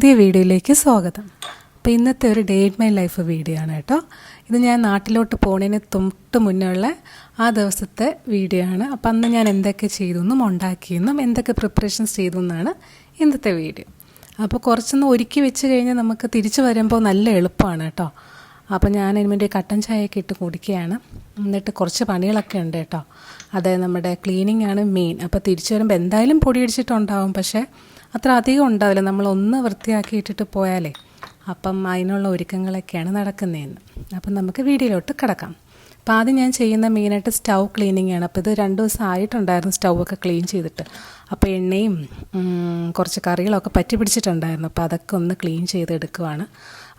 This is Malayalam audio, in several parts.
പുതിയ വീഡിയോയിലേക്ക് സ്വാഗതം. അപ്പോൾ ഇന്നത്തെ ഒരു ഡേ മൈ ലൈഫ് വീഡിയോ ആണ് കേട്ടോ. ഇത് ഞാൻ നാട്ടിലോട്ട് പോണതിന് തൊട്ട് മുന്നേ ആ ദിവസത്തെ വീഡിയോ ആണ്. അപ്പോൾ അന്ന് ഞാൻ എന്തൊക്കെ ചെയ്തു എന്നും ഉണ്ടാക്കിയെന്നും എന്തൊക്കെ പ്രിപ്പറേഷൻസ് ചെയ്തു എന്നാണ് ഇന്നത്തെ വീഡിയോ അപ്പോൾ കുറച്ചൊന്ന് ഒരുക്കി വെച്ച് കഴിഞ്ഞാൽ നമുക്ക് തിരിച്ചു വരുമ്പോൾ നല്ല എളുപ്പമാണ് കേട്ടോ. അപ്പോൾ ഞാൻ അതിന് വേണ്ടി കട്ടൻ ചായയൊക്കെ ഇട്ട് കുടിക്കുകയാണ്. എന്നിട്ട് കുറച്ച് പണികളൊക്കെ ഉണ്ട് കേട്ടോ. അതായത് നമ്മുടെ ക്ലീനിങ് ആണ് മെയിൻ അപ്പോൾ തിരിച്ചു വരുമ്പോൾ എന്തായാലും പൊടി അടിച്ചിട്ടുണ്ടാവും. പക്ഷേ അത്ര അധികം ഉണ്ടാവില്ല. നമ്മൾ ഒന്ന് വൃത്തിയാക്കി ഇട്ടിട്ട് പോയാലേ അപ്പം അതിനുള്ള ഒരുക്കങ്ങളൊക്കെയാണ് നടക്കുന്നതെന്ന്. അപ്പം നമുക്ക് വീഡിയോയിലോട്ട് കിടക്കാം. അപ്പം ആദ്യം ഞാൻ ചെയ്യുന്ന മെയിനായിട്ട് സ്റ്റൗ ക്ലീനിങ് ആണ്. അപ്പോൾ ഇത് രണ്ട് ദിവസം ആയിട്ടുണ്ടായിരുന്നു സ്റ്റൗ ഒക്കെ ക്ലീൻ ചെയ്തിട്ട്. അപ്പോൾ എണ്ണയും കുറച്ച് കറികളൊക്കെ പറ്റി പിടിച്ചിട്ടുണ്ടായിരുന്നു. അപ്പോൾ അതൊക്കെ ഒന്ന് ക്ലീൻ ചെയ്തെടുക്കുവാണ്.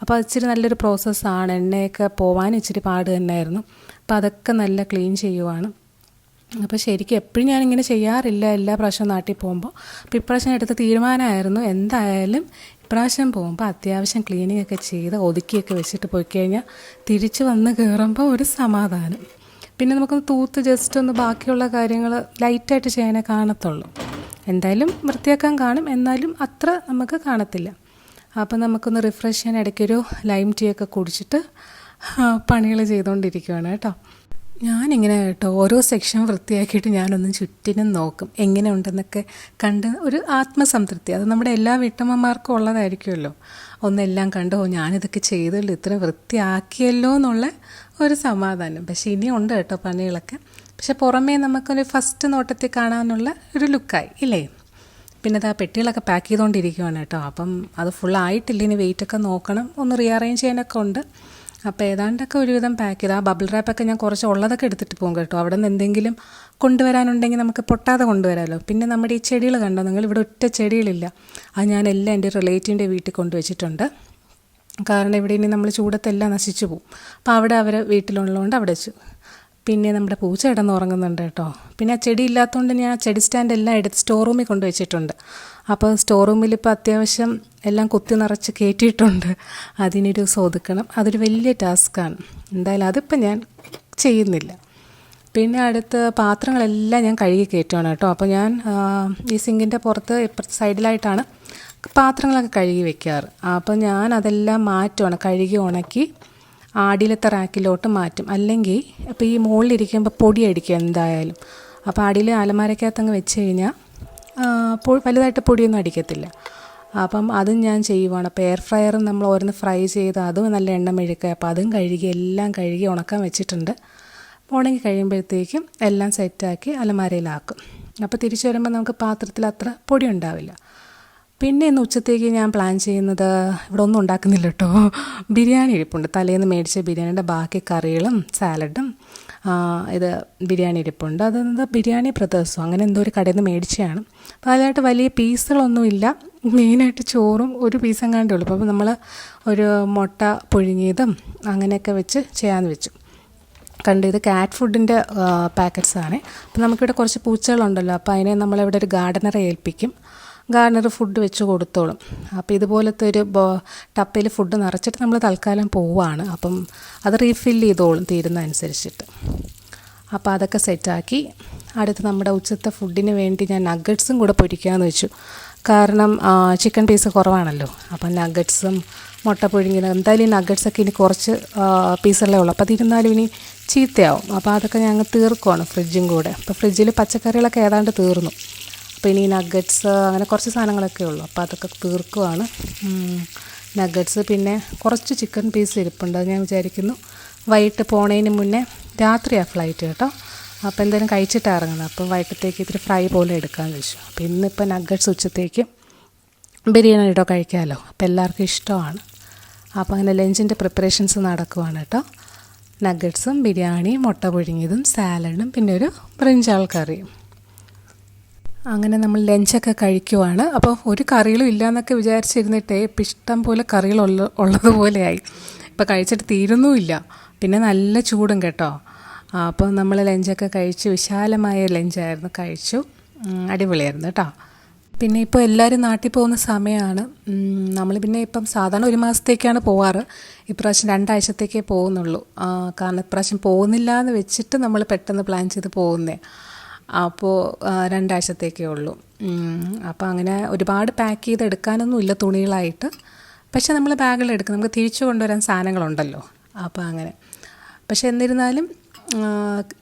അപ്പോൾ ഇച്ചിരി നല്ലൊരു പ്രോസസ്സാണ് എണ്ണയൊക്കെ പോവാൻ ഇച്ചിരി പാട് തന്നെയായിരുന്നു. അപ്പോൾ അതൊക്കെ നല്ല ക്ലീൻ ചെയ്യുവാണ്. അപ്പോൾ ശരിക്കും എപ്പോഴും ഞാനിങ്ങനെ ചെയ്യാറില്ല എല്ലാ പ്രാവശ്യവും നാട്ടിൽ പോകുമ്പോൾ അപ്പോൾ ഇപ്രാവശ്യം എടുത്ത തീരുമാനമായിരുന്നു എന്തായാലും ഇപ്രാവശ്യം പോകുമ്പോൾ അത്യാവശ്യം ക്ലീനിങ് ഒക്കെ ചെയ്ത് ഒതുക്കിയൊക്കെ വെച്ചിട്ട് പോയി കഴിഞ്ഞാൽ തിരിച്ച് വന്ന് കയറുമ്പോൾ ഒരു സമാധാനം. പിന്നെ നമുക്കൊന്ന് തൂത്ത് ജസ്റ്റ് ഒന്ന് ബാക്കിയുള്ള കാര്യങ്ങൾ ലൈറ്റായിട്ട് ചെയ്യാനേ കാണത്തുള്ളൂ. എന്തായാലും വൃത്തിയാക്കാൻ കാണും. എന്നാലും അത്ര നമുക്ക് കാണത്തില്ല. അപ്പം നമുക്കൊന്ന് റിഫ്രഷ് ചെയ്യാൻ ഇടയ്ക്കൊരു ലൈം ടീ ഒക്കെ കുടിച്ചിട്ട് പണികൾ ചെയ്തുകൊണ്ടിരിക്കുകയാണ് കേട്ടോ. ഞാനിങ്ങനെ കേട്ടോ ഓരോ സെക്ഷൻ വൃത്തിയാക്കിയിട്ട് ഞാനൊന്ന് ചുറ്റിനും നോക്കും. എങ്ങനെ ഉണ്ടെന്നൊക്കെ കണ്ട് ഒരു ആത്മസംതൃപ്തി. അത് നമ്മുടെ എല്ലാ വീട്ടമ്മമാർക്കും ഉള്ളതായിരിക്കുമല്ലോ. ഒന്നെല്ലാം കണ്ടോ ഞാനിതൊക്കെ ചെയ്തല്ലോ ഇത്ര വൃത്തിയാക്കിയല്ലോ എന്നുള്ള ഒരു സമാധാനം. പക്ഷേ ഇനിയുണ്ട് കേട്ടോ പണികളൊക്കെ. പക്ഷെ പുറമേ നമുക്കൊരു ഫസ്റ്റ് നോട്ടത്തിൽ കാണാനുള്ള ഒരു ലുക്കായി ഇല്ലേ? പിന്നെ അത് ആ പെട്ടികളൊക്കെ പാക്ക് ചെയ്തുകൊണ്ടിരിക്കുകയാണ് കേട്ടോ. അപ്പം അത് ഫുൾ ആയിട്ടില്ല ഇനി വെയിറ്റൊക്കെ നോക്കണം. ഒന്ന് റീഅറേഞ്ച് ചെയ്യാനൊക്കെ ഉണ്ട്. അപ്പോൾ ഏതാണ്ടൊക്കെ ഒരുവിധം പാക്ക് ചെയ്ത് ആ ബബിൾ റാപ്പൊക്കെ ഞാൻ കുറച്ച് ഉള്ളതൊക്കെ എടുത്തിട്ട് പോകും കേട്ടോ. അവിടെ നിന്ന് എന്തെങ്കിലും കൊണ്ടുവരാനുണ്ടെങ്കിൽ നമുക്ക് പൊട്ടാതെ കൊണ്ടുവരാമല്ലോ പിന്നെ നമ്മുടെ ഈ ചെടികൾ കണ്ടോ? നിങ്ങൾ ഇവിടെ ഒറ്റ ചെടികളില്ല. അത് ഞാൻ എല്ലാം എന്റെ റിലേറ്റീവിന്റെ വീട്ടിൽ കൊണ്ടുവച്ചിട്ടുണ്ട്. കാരണം ഇവിടെ ഇനി നമ്മൾ ചൂടത്തെല്ലാം നശിച്ചു പോകും. അപ്പോൾ അവിടെ അവർ വീട്ടിലുള്ളതുകൊണ്ട് അവിടെ വെച്ചു. പിന്നെ നമ്മുടെ പൂച്ച കിടന്ന് ഉറങ്ങുന്നുണ്ട് കേട്ടോ. പിന്നെ ആ ചെടി ഇല്ലാത്തതുകൊണ്ട് ഞാൻ ചെടി സ്റ്റാൻഡ് എല്ലാം എടുത്ത് സ്റ്റോർ റൂമിൽ കൊണ്ടുവച്ചിട്ടുണ്ട്. അപ്പോൾ സ്റ്റോർ റൂമിൽ ഇപ്പോൾ അത്യാവശ്യം എല്ലാം കുത്തി നിറച്ച് കയറ്റിയിട്ടുണ്ട് അതിനൊരു ഒതുക്കണം. അതൊരു വലിയ ടാസ്ക്കാണ് എന്തായാലും അതിപ്പോൾ ഞാൻ ചെയ്യുന്നില്ല. പിന്നെ അടുത്ത് പാത്രങ്ങളെല്ലാം ഞാൻ കഴുകി കയറ്റുകയാണ് കേട്ടോ. അപ്പോൾ ഞാൻ ഈ സിങ്കിന്റെ പുറത്ത് ഇപ്പുറത്തെ സൈഡിലായിട്ടാണ് പാത്രങ്ങളൊക്കെ കഴുകി വെക്കാറ്. അപ്പോൾ ഞാൻ അതെല്ലാം മാറ്റുവാണ്. കഴുകി ഉണക്കി ആടിയിലത്തെ റാക്കിലോട്ട് മാറ്റും. അല്ലെങ്കിൽ ഇപ്പോൾ ഈ മുകളിലിരിക്കുമ്പോൾ പൊടി അടിക്കുക എന്തായാലും. അപ്പോൾ അടിയിൽ അലമാരക്കകത്ത് വെച്ച് കഴിഞ്ഞാൽ വലുതായിട്ട് പൊടിയൊന്നും അടിക്കത്തില്ല. അപ്പം അതും ഞാൻ ചെയ്യുവാണ്. അപ്പോൾ എയർ ഫ്രയറും നമ്മൾ ഓരോന്ന് ഫ്രൈ ചെയ്ത് അതും നല്ല എണ്ണ മെഴുക്കുക അപ്പം അതും കഴുകി എല്ലാം കഴുകി ഉണക്കാൻ വെച്ചിട്ടുണ്ട്. ഉണങ്ങി കഴിയുമ്പോഴത്തേക്കും എല്ലാം സെറ്റാക്കി അലമാരയിലാക്കും. അപ്പോൾ തിരിച്ചു വരുമ്പോൾ നമുക്ക് പാത്രത്തിൽ അത്ര പൊടി ഉണ്ടാവില്ല. പിന്നെ ഇന്ന് ഉച്ചത്തേക്ക് ഞാൻ പ്ലാൻ ചെയ്യുന്നത് ഇവിടെ ഒന്നും ഉണ്ടാക്കുന്നില്ല കേട്ടോ. ബിരിയാണി ഇരിപ്പുണ്ട്. തലേന്ന് മേടിച്ച ബിരിയാണിയുടെ ബാക്കി കറികളും സാലഡും ഇത് ബിരിയാണി ഇരിപ്പുണ്ട്. അത് എന്താ ബിരിയാണി ബ്രദേഴ്സോ അങ്ങനെ എന്തോ ഒരു കടയിൽ നിന്ന് മേടിച്ചതാണ്. അപ്പോൾ അതിനായിട്ട് വലിയ പീസുകളൊന്നുമില്ല. മെയിനായിട്ട് ചോറും ഒരു പീസ് എങ്ങാണ്ടേ ഉള്ളൂ. അപ്പോൾ നമ്മൾ ഒരു മുട്ട പുഴുങ്ങിയതും അങ്ങനെയൊക്കെ വെച്ച് ചെയ്യാമെന്ന് വെച്ചു. കണ്ട് ഇത് കാറ്റ് ഫുഡിന്റെ പാക്കറ്റ്സ് ആണ്. അപ്പോൾ നമുക്കിവിടെ കുറച്ച് പൂച്ചകളുണ്ടല്ലോ. അപ്പോൾ അതിനെ നമ്മളിവിടെ ഒരു ഗാർഡനറെ ഏൽപ്പിക്കും. ഗാർഡനർ ഫുഡ് വെച്ച് കൊടുത്തോളും. അപ്പോൾ ഇതുപോലത്തെ ഒരു ബോ ടപ്പയിൽ ഫുഡ് നിറച്ചിട്ട് നമ്മൾ തൽക്കാലം പോവാണ്. അപ്പം അത് റീഫിൽ ചെയ്തോളും തീരുന്നതനുസരിച്ചിട്ട്. അപ്പോൾ അതൊക്കെ സെറ്റാക്കി. അടുത്ത് നമ്മുടെ ഉച്ചത്തെ ഫുഡിന് വേണ്ടി ഞാൻ നഗറ്റ്സും കൂടെ പൊരിക്കാമെന്ന് വെച്ചു. കാരണം ചിക്കൻ പീസ് കുറവാണല്ലോ. അപ്പം നഗറ്റ്സും മുട്ട പുഴുങ്ങിയത് എന്തായാലും ഈ നഗറ്റ്സൊക്കെ ഇനി കുറച്ച് പീസല്ലേ ഉള്ളൂ. അപ്പോൾ അതിരുന്നാലും ഇനി ചീത്തയാവും. അപ്പോൾ അതൊക്കെ ഞങ്ങൾ തീർക്കുവാണ് ഫ്രിഡ്ജും കൂടെ. അപ്പോൾ ഫ്രിഡ്ജിൽ പച്ചക്കറികളൊക്കെ ഏതാണ്ട് തീർന്നു. അപ്പോൾ ഇനി നഗറ്റ്സ് അങ്ങനെ കുറച്ച് സാധനങ്ങളൊക്കെ ഉള്ളൂ. അപ്പോൾ അതൊക്കെ തീർക്കുവാണ്. നഗറ്റ്സ് പിന്നെ കുറച്ച് ചിക്കൻ പീസ് ഇരിപ്പുണ്ട്. അത് ഞാൻ വിചാരിക്കുന്നു വൈകിട്ട് പോണതിന് മുന്നേ രാത്രിയാണ് ഫ്ലൈറ്റ് കേട്ടോ. അപ്പോൾ എന്തായാലും കഴിച്ചിട്ടാണ് ഇറങ്ങുന്നത്. അപ്പോൾ വൈകിട്ടത്തേക്ക് ഇത്തിരി ഫ്രൈ പോലെ എടുക്കാമെന്ന് വെച്ചു അപ്പോൾ ഇന്നിപ്പോൾ നഗറ്റ്സ് ഉച്ചത്തേക്ക് ബിരിയാണി കേട്ടോ കഴിക്കാമല്ലോ അപ്പോൾ എല്ലാവർക്കും ഇഷ്ടമാണ്. അപ്പോൾ അങ്ങനെ ലഞ്ചിന്റെ പ്രിപ്പറേഷൻസ് നടക്കുവാണ് കേട്ടോ. നഗറ്റ്സും ബിരിയാണിയും മുട്ട പുഴുങ്ങിയതും സാലഡും പിന്നെ ഒരു ബ്രിഞ്ചാൾ കറിയും അങ്ങനെ നമ്മൾ ലഞ്ചൊക്കെ കഴിക്കുവാണ്. അപ്പോൾ ഒരു കറികളും ഇല്ലയെന്നൊക്കെ വിചാരിച്ചിരുന്നിട്ടേ ഇപ്പം ഇഷ്ടം പോലെ കറികളുള്ള ഉള്ളതുപോലെയായി. ഇപ്പം കഴിച്ചിട്ട് തീരുന്നുമില്ല. പിന്നെ നല്ല ചൂടും കേട്ടോ. അപ്പോൾ നമ്മൾ ലഞ്ചൊക്കെ കഴിച്ച് വിശാലമായ ലഞ്ചായിരുന്നു. കഴിച്ചു. അടിപൊളിയായിരുന്നു കേട്ടോ. പിന്നെ ഇപ്പോൾ എല്ലാവരും നാട്ടിൽ പോകുന്ന സമയമാണ് നമ്മൾ പിന്നെ ഇപ്പം സാധാരണ ഒരു മാസത്തേക്കാണ് പോവാറ്. ഇപ്രാവശ്യം രണ്ടാഴ്ചത്തേക്കേ പോകുന്നുള്ളൂ. കാരണം ഇപ്രാവശ്യം പോകുന്നില്ല എന്ന് വെച്ചിട്ട് നമ്മൾ പെട്ടെന്ന് പ്ലാൻ ചെയ്ത് പോകുന്നേ. അപ്പോൾ രണ്ടാഴ്ചത്തേക്കേ ഉള്ളൂ. അപ്പോൾ അങ്ങനെ ഒരുപാട് പാക്ക് ചെയ്ത് എടുക്കാനൊന്നുമില്ല തുണികളായിട്ട്. പക്ഷേ നമ്മൾ ബാഗിൽ എടുക്കും. നമുക്ക് തിരിച്ചു കൊണ്ടുവരാൻ സാധനങ്ങളുണ്ടല്ലോ. അപ്പോൾ അങ്ങനെ. പക്ഷെ എന്നിരുന്നാലും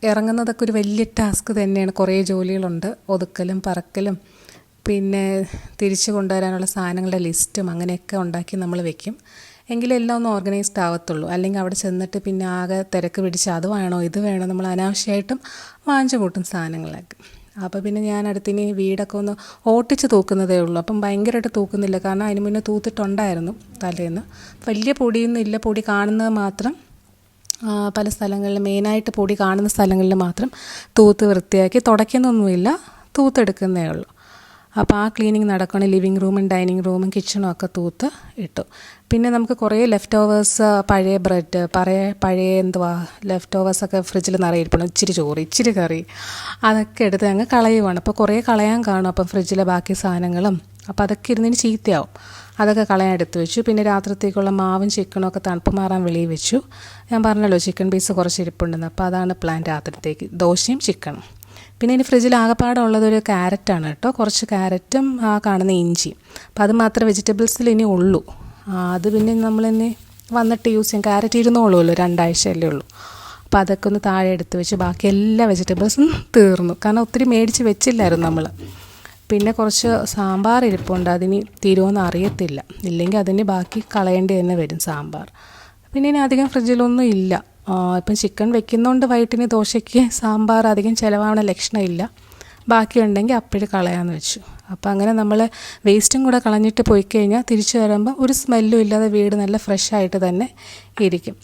ഇറങ്ങുന്നതൊക്കെ ഒരു വലിയ ടാസ്ക് തന്നെയാണ്. കുറേ ജോലികളുണ്ട്. ഒതുക്കലും പറക്കലും പിന്നെ തിരിച്ചു കൊണ്ടുവരാനുള്ള സാധനങ്ങളുടെ ലിസ്റ്റും അങ്ങനെയൊക്കെ ഉണ്ടാക്കി നമ്മൾ വെക്കും. എങ്കിലും എല്ലാം ഒന്ന് ഓർഗനൈസ്ഡ് ആവത്തുള്ളൂ. അല്ലെങ്കിൽ അവിടെ ചെന്നിട്ട് പിന്നെ ആകെ തിരക്ക് പിടിച്ച് അത് വേണോ ഇത് വേണോ നമ്മൾ അനാവശ്യമായിട്ടും വാങ്ങിച്ചു കൂട്ടും സാധനങ്ങളൊക്കെ. അപ്പോൾ പിന്നെ ഞാൻ അടുത്തിനി വീടൊക്കെ ഒന്ന് ഓട്ടിച്ച് തൂക്കുന്നതേ ഉള്ളൂ. അപ്പം ഭയങ്കരമായിട്ട് തൂക്കുന്നില്ല. കാരണം അതിന് മുന്നേ തൂത്തിട്ടുണ്ടായിരുന്നു തലേന്ന്. വലിയ പൊടിയൊന്നും ഇല്ല. പൊടി കാണുന്നത് മാത്രം പല സ്ഥലങ്ങളിലും മെയിനായിട്ട് പൊടി കാണുന്ന സ്ഥലങ്ങളിൽ മാത്രം തൂത്ത് വൃത്തിയാക്കി തുടയ്ക്കുന്നൊന്നുമില്ല തൂത്തെടുക്കുന്നേ ഉള്ളൂ. അപ്പോൾ ആ ക്ലീനിങ് നടക്കണം ലിവിങ് റൂമും ഡൈനിങ് റൂമും കിച്ചണും ഒക്കെ തൂത്ത് ഇട്ടു. പിന്നെ നമുക്ക് കുറേ ലെഫ്റ്റ് ഓവേഴ്സ് പഴയ ബ്രെഡ് പഴയ പഴയ എന്തുവാ ലെഫ്റ്റ് ഓവേഴ്സൊക്കെ ഫ്രിഡ്ജിൽ നിറയിരിപ്പണം ഇച്ചിരി ചോറ് ഇച്ചിരി കറി അതൊക്കെ എടുത്ത് അങ്ങ് കളയുവാണ്. അപ്പോൾ കുറേ കളയാൻ കാണും അപ്പം ഫ്രിഡ്ജിലെ ബാക്കി സാധനങ്ങളും. അപ്പോൾ അതൊക്കെ ഇരുന്നതിന് ചീത്തയാവും. അതൊക്കെ കളയാൻ എടുത്ത് വെച്ചു. പിന്നെ രാത്രിത്തേക്കുള്ള മാവും ചിക്കനും ഒക്കെ തണുപ്പ് മാറാൻ വെളിയിൽ വെച്ചു. ഞാൻ പറഞ്ഞല്ലോ ചിക്കൻ പീസ് കുറച്ച് ഇരിപ്പുണ്ടെന്ന്. അപ്പോൾ അതാണ് പ്ലാൻ രാത്രിത്തേക്ക്. ദോശയും ചിക്കനും. പിന്നെ ഇനി ഫ്രിഡ്ജിൽ ആകെപ്പാടെ ഉള്ളതൊരു ക്യാരറ്റാണ് കേട്ടോ. കുറച്ച് ക്യാരറ്റും ആ കാണുന്ന ഇഞ്ചിയും. അപ്പോൾ അത് മാത്രമേ വെജിറ്റബിൾസിൽ ഇനി ഉള്ളൂ. അത് പിന്നെ നമ്മൾ ഇനി വന്നിട്ട് യൂസ് ചെയ്യും. ക്യാരറ്റ് ഇരുന്നോളൂല്ലോ രണ്ടാഴ്ചയല്ലേ ഉള്ളൂ. അപ്പോൾ അതൊക്കെ ഒന്ന് താഴെ എടുത്ത് വെച്ച് ബാക്കി എല്ലാ വെജിറ്റബിൾസും തീർന്നു. കാരണം ഒത്തിരി മേടിച്ച് വെച്ചില്ലായിരുന്നു നമ്മൾ പിന്നെ കുറച്ച് സാമ്പാർ ഇരിപ്പുണ്ട്. അതിന് തീരുമെന്ന് അറിയത്തില്ല. ഇല്ലെങ്കിൽ അതിന് ബാക്കി കളയേണ്ടി തന്നെ വരും സാമ്പാർ. പിന്നെ ഇനി അധികം ഫ്രിഡ്ജിലൊന്നും ഇല്ല. ഇപ്പം ചിക്കൻ വെക്കുന്നതുകൊണ്ട് വൈകിട്ടിന് ദോശയ്ക്ക് സാമ്പാർ അധികം ചിലവാവണ ലക്ഷണമില്ല. ബാക്കിയുണ്ടെങ്കിൽ അപ്പോഴും കളയാമെന്ന് വെച്ചു. അപ്പോൾ അങ്ങനെ നമ്മൾ വേസ്റ്റും കൂടെ കളഞ്ഞിട്ട് പോയി കഴിഞ്ഞാൽ തിരിച്ചു വരുമ്പോൾ ഒരു സ്മെല്ലും ഇല്ലാതെ വീട് നല്ല ഫ്രഷ് ആയിട്ട് തന്നെ ഇരിക്കും.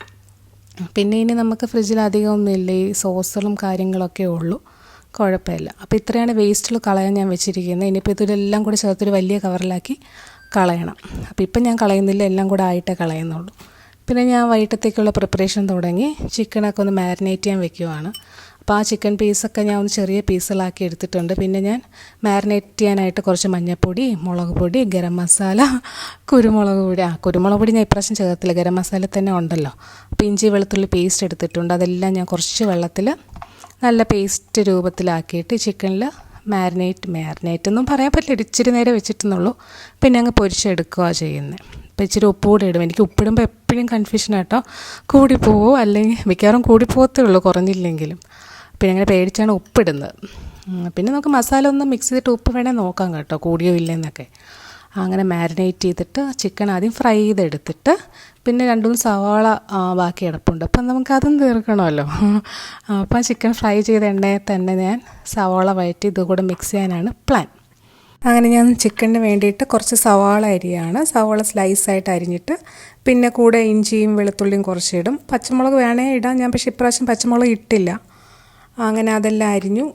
പിന്നെ ഇനി നമുക്ക് ഫ്രിഡ്ജിൽ അധികമൊന്നുമില്ല ഈ സോസുകളും കാര്യങ്ങളൊക്കെ ഉള്ളൂ. കുഴപ്പമില്ല. അപ്പോൾ ഇത്രയാണ് വേസ്റ്റുകൾ കളയാൻ ഞാൻ വെച്ചിരിക്കുന്നത്. ഇനിയിപ്പോൾ ഇതിലെല്ലാം കൂടി ചേർത്തൊരു വലിയ കവറിലാക്കി കളയണം. അപ്പോൾ ഇപ്പം ഞാൻ കളയുന്നില്ല. എല്ലാം കൂടെ ആയിട്ടേ കളയുന്നുള്ളൂ. പിന്നെ ഞാൻ വൈകിട്ടത്തേക്കുള്ള പ്രിപ്പറേഷൻ തുടങ്ങി. ചിക്കനൊക്കെ ഒന്ന് മാരിനേറ്റ് ചെയ്യാൻ വെക്കുവാണ്. അപ്പോൾ ആ ചിക്കൻ പീസൊക്കെ ഞാൻ ഒന്ന് ചെറിയ പീസുകളാക്കി എടുത്തിട്ടുണ്ട്. പിന്നെ ഞാൻ മാരിനേറ്റ് ചെയ്യാനായിട്ട് കുറച്ച് മഞ്ഞൾപ്പൊടി മുളക് പൊടി ഗരം മസാല കുരുമുളക് പൊടി. ആ കുരുമുളക് പൊടി ഞാൻ ഇപ്രാവശ്യം ചേർത്തില്ല. ഗരം മസാല തന്നെ ഉണ്ടല്ലോ. അപ്പോൾ ഇഞ്ചി വെളുത്തുള്ളി പേസ്റ്റ് എടുത്തിട്ടുണ്ട്. അതെല്ലാം ഞാൻ കുറച്ച് വെള്ളത്തിൽ നല്ല പേസ്റ്റ് രൂപത്തിലാക്കിയിട്ട് ചിക്കനിൽ മാരിനേറ്റ് മാരിനേറ്റ് ഒന്നും പറയാൻ പറ്റില്ല. ഇച്ചിരി നേരം വെച്ചിട്ടെന്നുള്ളൂ. പിന്നെ അങ്ങ് പൊരിച്ചെടുക്കുക ചെയ്യുന്നത് അപ്പോൾ ഇച്ചിരി ഉപ്പ് കൂടി ഇടും. എനിക്ക് ഉപ്പിടുമ്പോൾ എപ്പോഴും കൺഫ്യൂഷൻ ആട്ടോ. കൂടിപ്പോവോ? അല്ലെങ്കിൽ മിക്കവാറും കൂടിപ്പോകത്തേ ഉള്ളൂ കുറഞ്ഞില്ലെങ്കിലും. പിന്നെ അങ്ങനെ പേടിച്ചാണ് ഉപ്പിടുന്നത്. പിന്നെ നമുക്ക് മസാല ഒന്ന് മിക്സ് ചെയ്തിട്ട് ഉപ്പ് വേണേൽ നോക്കാം കേട്ടോ. കൂടിയോ ഇല്ലെന്നൊക്കെ. അങ്ങനെ മാരിനേറ്റ് ചെയ്തിട്ട് ചിക്കൻ ആദ്യം ഫ്രൈ ചെയ്തെടുത്തിട്ട് പിന്നെ രണ്ടു മൂന്ന് സവാള ബാക്കി കിടപ്പുണ്ട് അപ്പം നമുക്കതും തീർക്കണമല്ലോ. അപ്പം ചിക്കൻ ഫ്രൈ ചെയ്ത എണ്ണയിൽ തന്നെ ഞാൻ സവാള വഴറ്റി ഇതുകൂടെ മിക്സ് ചെയ്യാനാണ് പ്ലാൻ അങ്ങനെ ഞാൻ ചിക്കന് വേണ്ടിയിട്ട് കുറച്ച് സവാള അരിയാണ്. സവാള സ്ലൈസായിട്ട് അരിഞ്ഞിട്ട് പിന്നെ കൂടെ ഇഞ്ചിയും വെളുത്തുള്ളിയും കുറച്ചിടും. പച്ചമുളക് വേണേ ഇടാം. ഞാൻ പക്ഷേ ഇപ്രാവശ്യം പച്ചമുളക് ഇട്ടില്ല. അങ്ങനെ അതെല്ലാം അരിഞ്ഞു.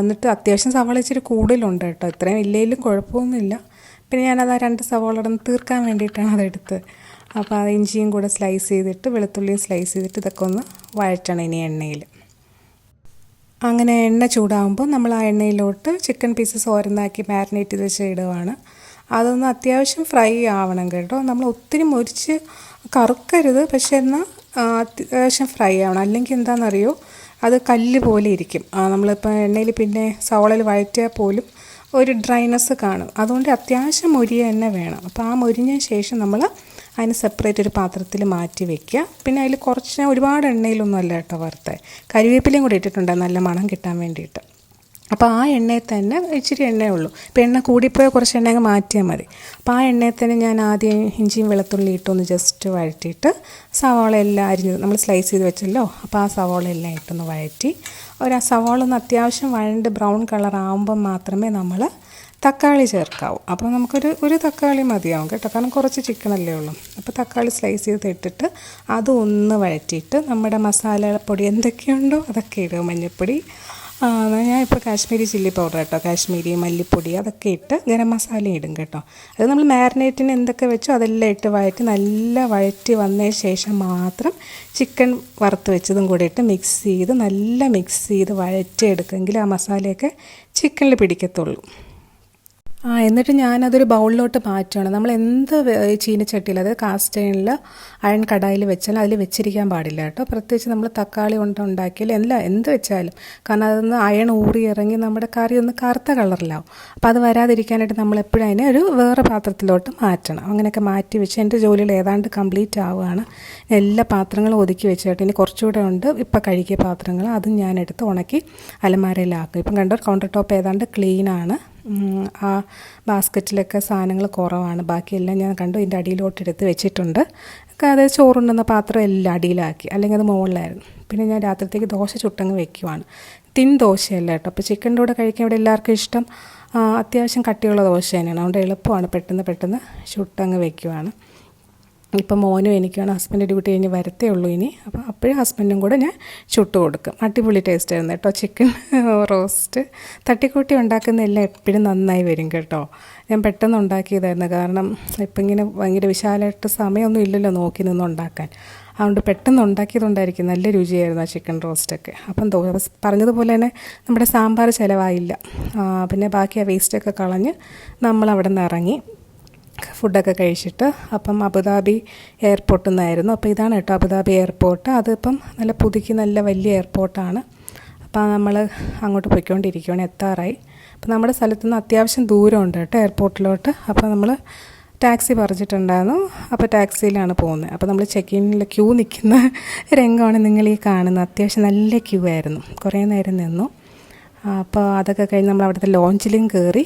എന്നിട്ട് അത്യാവശ്യം സവാള ഇച്ചിരി കൂടുതലുണ്ട് കേട്ടോ. ഇത്രയും ഇല്ലെങ്കിലും കുഴപ്പമൊന്നുമില്ല. പിന്നെ ഞാനത് ആ രണ്ട് സവോള ഒന്ന് തീർക്കാൻ വേണ്ടിയിട്ടാണ് അതെടുത്ത് അപ്പോൾ അത് ഇഞ്ചിയും കൂടെ സ്ലൈസ് ചെയ്തിട്ട് വെളുത്തുള്ളിയും സ്ലൈസ് ചെയ്തിട്ട് ഇതൊക്കെ ഒന്ന് വഴറ്റണം ഇനി എണ്ണയിൽ. അങ്ങനെ എണ്ണ ചൂടാകുമ്പോൾ നമ്മൾ ആ എണ്ണയിലോട്ട് ചിക്കൻ പീസസ് ഓരോന്നാക്കി മാരിനേറ്റ് ചെയ്ത് വെച്ച് ഇടുവാണ്. അതൊന്ന് അത്യാവശ്യം ഫ്രൈ ആവണം കേട്ടോ. നമ്മൾ ഒത്തിരി മുരിച്ച് കറുക്കരുത് പക്ഷെ എന്നാൽ അത്യാവശ്യം ഫ്രൈ ആവണം. അല്ലെങ്കിൽ എന്താണെന്നറിയോ അത് കല്ല് പോലെ ഇരിക്കും. നമ്മളിപ്പോൾ എണ്ണയിൽ പിന്നെ സവളയിൽ വഴറ്റിയാൽ പോലും ഒരു ഡ്രൈനസ് കാണും. അതുകൊണ്ട് അത്യാവശ്യം മുരിയ തന്നെ വേണം. അപ്പോൾ ആ മുരിഞ്ഞ ശേഷം നമ്മൾ അതിന് സെപ്പറേറ്റ് ഒരു പാത്രത്തിൽ മാറ്റി വെക്കുക. പിന്നെ അതിൽ കുറച്ച് ഒരുപാട് എണ്ണയിലൊന്നും അല്ല കേട്ടോ വറുത്തത്. കരിവേപ്പിലയും കൂടി ഇട്ടിട്ടുണ്ട്. നല്ല മണം കിട്ടാൻ വേണ്ടിയിട്ട്. അപ്പോൾ ആ എണ്ണയിൽ തന്നെ ഇച്ചിരി എണ്ണയേ ഉള്ളൂ. ഇപ്പോൾ എണ്ണ കൂടിപ്പോയാൽ കുറച്ച് എണ്ണ അങ്ങ് മാറ്റിയാൽ മതി. അപ്പോൾ ആ എണ്ണയിൽ തന്നെ ഞാൻ ആദ്യം ഇഞ്ചിയും വെളുത്തുള്ളി ഇട്ടൊന്ന് ജസ്റ്റ് വഴറ്റിയിട്ട് സവാള എല്ലാം അരിഞ്ഞത് നമ്മൾ സ്ലൈസ് ചെയ്ത് വെച്ചല്ലോ? അപ്പോൾ ആ സവാള എല്ലാം ഇട്ടൊന്ന് വഴറ്റി ഒരു ആ സവാള ഒന്ന് അത്യാവശ്യം വഴണ്ട് ബ്രൗൺ കളർ ആകുമ്പം മാത്രമേ നമ്മൾ തക്കാളി ചേർക്കാവൂ. അപ്പോൾ നമുക്കൊരു ഒരു തക്കാളി മതിയാവും കേട്ടോ. കാരണം കുറച്ച് ചിക്കനല്ലേ ഉള്ളൂ. അപ്പോൾ തക്കാളി സ്ലൈസ് ചെയ്ത് ഇട്ടിട്ട് അത് ഒന്ന് വഴറ്റിയിട്ട് നമ്മുടെ മസാലപ്പൊടി എന്തൊക്കെയുണ്ടോ അതൊക്കെ ഇടുക. മഞ്ഞൾപ്പൊടി ഞാൻ ഇപ്പോൾ കാശ്മീരി ചില്ലി പൗഡർ കേട്ടോ. കാശ്മീരി മല്ലിപ്പൊടി അതൊക്കെ ഇട്ട് ഗരം മസാല ഇടും കേട്ടോ. അത് നമ്മൾ മാരിനേറ്റിന് എന്തൊക്കെ വെച്ചോ അതെല്ലാം ഇട്ട് വഴറ്റി നല്ല വഴറ്റി വന്നതിന് ശേഷം മാത്രം ചിക്കൻ വറുത്ത് വെച്ചതും കൂടി ഇട്ട് മിക്സ് ചെയ്ത് നല്ല മിക്സ് ചെയ്ത് വഴറ്റി എടുക്കുമെങ്കിൽ ആ മസാലയൊക്കെ ചിക്കനിൽ പിടിക്കത്തുള്ളൂ. ആ എന്നിട്ട് ഞാനതൊരു ബൗളിലോട്ട് മാറ്റുകയാണ് നമ്മൾ എന്ത് ചീനച്ചട്ടിയിൽ അത് കാസ്റ്റ് അയൺ കടായിൽ വെച്ചാൽ അതിൽ വെച്ചിരിക്കാൻ പാടില്ല കേട്ടോ. പ്രത്യേകിച്ച് നമ്മൾ തക്കാളി കൊണ്ട് ഉണ്ടാക്കിയാൽ എല്ലാം എന്ത് വെച്ചാലും. കാരണം അതൊന്ന് അയൺ ഊറി ഇറങ്ങി നമ്മുടെ കറി ഒന്ന് കറുത്ത കളറിലാവും. അപ്പോൾ അത് വരാതിരിക്കാനായിട്ട് നമ്മൾ എപ്പോഴും അതിനെ ഒരു വേറെ പാത്രത്തിലോട്ട് മാറ്റണം. അങ്ങനെയൊക്കെ മാറ്റി വെച്ച് എന്റെ ജോലികൾ ഏതാണ്ട് കംപ്ലീറ്റ് ആവുകയാണ്. എല്ലാ പാത്രങ്ങളും ഒതുക്കി വെച്ചിട്ട് ഇനി കുറച്ചുകൂടെ ഉണ്ട്. ഇപ്പം കഴുകിയ പാത്രങ്ങൾ അതും ഞാനെടുത്ത് ഉണക്കി അലമാരയിലാക്കും. ഇപ്പം കണ്ടോ കൗണ്ടർ ടോപ്പ് ഏതാണ്ട് ക്ലീനാണ് ആ ബാസ്ക്കറ്റിലൊക്കെ സാധനങ്ങൾ കുറവാണ്. ബാക്കിയെല്ലാം ഞാൻ കണ്ടു ഇതിന്റെ അടിയിലോട്ട് എടുത്ത് വെച്ചിട്ടുണ്ട്. അതായത് അത് ചോറുണ്ടുന്ന പാത്രം എല്ലാം അടിയിലാക്കി. അല്ലെങ്കിൽ അത് മുകളിലായിരുന്നു. പിന്നെ ഞാൻ രാത്രിത്തേക്ക് ദോശ ചുട്ടങ്ങ് വെക്കുവാണ്. തിൻ ദോശയല്ല കേട്ടോ. അപ്പോൾ ചിക്കന്റെ കൂടെ കഴിക്കാൻ ഇവിടെ എല്ലാവർക്കും ഇഷ്ടം അത്യാവശ്യം കട്ടിയുള്ള ദോശ തന്നെയാണ്. അതുകൊണ്ട് എളുപ്പമാണ് പെട്ടെന്ന് പെട്ടെന്ന് ചുട്ടങ്ങ് വെക്കുവാണ്. ഇപ്പം മോനും എനിക്കാണ് ഹസ്ബൻഡ് ഡ്യൂട്ടി കഴിഞ്ഞ് വരത്തേ ഉള്ളൂ ഇനി. അപ്പോൾ അപ്പോഴും ഹസ്ബൻഡും കൂടെ ഞാൻ ചുട്ട് കൊടുക്കും. അടിപൊളി ടേസ്റ്റ് ആയിരുന്നു കേട്ടോ. ചിക്കൻ റോസ്റ്റ് തട്ടിക്കൂട്ടി ഉണ്ടാക്കുന്ന എല്ലാം എപ്പോഴും നന്നായി വരും കേട്ടോ. ഞാൻ പെട്ടെന്ന് ഉണ്ടാക്കിയതായിരുന്നു. കാരണം ഇപ്പം ഇങ്ങനെ ഭയങ്കര വിശാലമായിട്ട് സമയമൊന്നും ഇല്ലല്ലോ നോക്കി നിന്ന് ഉണ്ടാക്കാൻ. അതുകൊണ്ട് പെട്ടെന്ന് ഉണ്ടാക്കിയതുകൊണ്ടായിരിക്കും നല്ല രുചിയായിരുന്നു ആ ചിക്കൻ റോസ്റ്റൊക്കെ അപ്പം പറഞ്ഞതുപോലെ തന്നെ നമ്മുടെ സാമ്പാർ ചിലവായില്ല. പിന്നെ ബാക്കി ആ വേസ്റ്റൊക്കെ കളഞ്ഞ് നമ്മൾ അവിടെ നിന്ന് ഇറങ്ങി. ഫുഡൊക്കെ കഴിച്ചിട്ട് അപ്പം അബുദാബി എയർപോർട്ടിൽ നിന്നായിരുന്നു. അപ്പോൾ ഇതാണ് കേട്ടോ അബുദാബി എയർപോർട്ട്. അതിപ്പം നല്ല പുതുക്കി നല്ല വലിയ എയർപോർട്ടാണ്. അപ്പോൾ നമ്മൾ അങ്ങോട്ട് പോയിക്കൊണ്ടിരിക്കുകയാണ് എത്താറായി. അപ്പോൾ നമ്മുടെ സ്ഥലത്തു നിന്ന് അത്യാവശ്യം ദൂരമുണ്ട് കേട്ടോ എയർപോർട്ടിലോട്ട്. അപ്പോൾ നമ്മൾ ടാക്സി പറിച്ചിട്ടുണ്ടായിരുന്നു അപ്പോൾ ടാക്സിയിലാണ് പോകുന്നത്. അപ്പോൾ നമ്മൾ ചെക്ക് ഇന്നിൽ ക്യൂ നിൽക്കുന്ന രംഗമാണ് നിങ്ങൾ ഈ കാണുന്നത്. അത്യാവശ്യം നല്ല ക്യൂ ആയിരുന്നു. കുറേ നേരം നിന്നു. അപ്പോൾ അതൊക്കെ കഴിഞ്ഞ് നമ്മൾ അവിടുത്തെ ലോഞ്ചിലും കയറി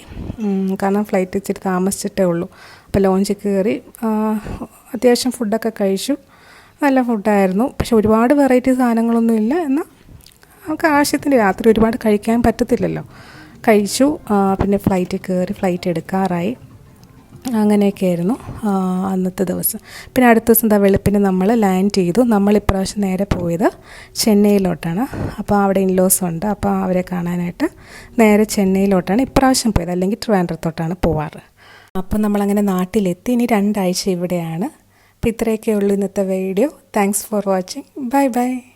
കാരണം ഫ്ലൈറ്റ് ഇച്ചിരി താമസിച്ചിട്ടേ ഉള്ളൂ. അപ്പോൾ ലോഞ്ചിൽ കയറി അത്യാവശ്യം ഫുഡൊക്കെ കഴിച്ചു. നല്ല ഫുഡായിരുന്നു പക്ഷെ ഒരുപാട് വെറൈറ്റി സാധനങ്ങളൊന്നും ഇല്ല. എന്നാൽ നമുക്ക് ആവശ്യത്തിന് രാത്രി ഒരുപാട് കഴിക്കാൻ പറ്റത്തില്ലല്ലോ. കഴിച്ചു പിന്നെ ഫ്ലൈറ്റിൽ കയറി ഫ്ലൈറ്റ് എടുക്കാറായി. അങ്ങനെയൊക്കെയായിരുന്നു അന്നത്തെ ദിവസം. പിന്നെ അടുത്ത ദിവസം എന്താ വെളുപ്പിന് നമ്മൾ ലാൻഡ് ചെയ്തു. നമ്മൾ ഇപ്രാവശ്യം നേരെ പോയത് ചെന്നൈയിലോട്ടാണ്. അപ്പോൾ അവിടെ ഇൻലോസ് ഉണ്ട്. അപ്പോൾ അവരെ കാണാനായിട്ട് നേരെ ചെന്നൈയിലോട്ടാണ് ഇപ്രാവശ്യം പോയത്. അല്ലെങ്കിൽ ട്രിവാൻഡ്രത്തോട്ടാണ് പോവാറ്. അപ്പോൾ നമ്മളങ്ങനെ നാട്ടിലെത്തി. ഇനി രണ്ടാഴ്ച ഇവിടെയാണ്. അപ്പോൾ ഇത്രയൊക്കെ ഉള്ളൂ ഇന്നത്തെ video. Thanks for watching bye bye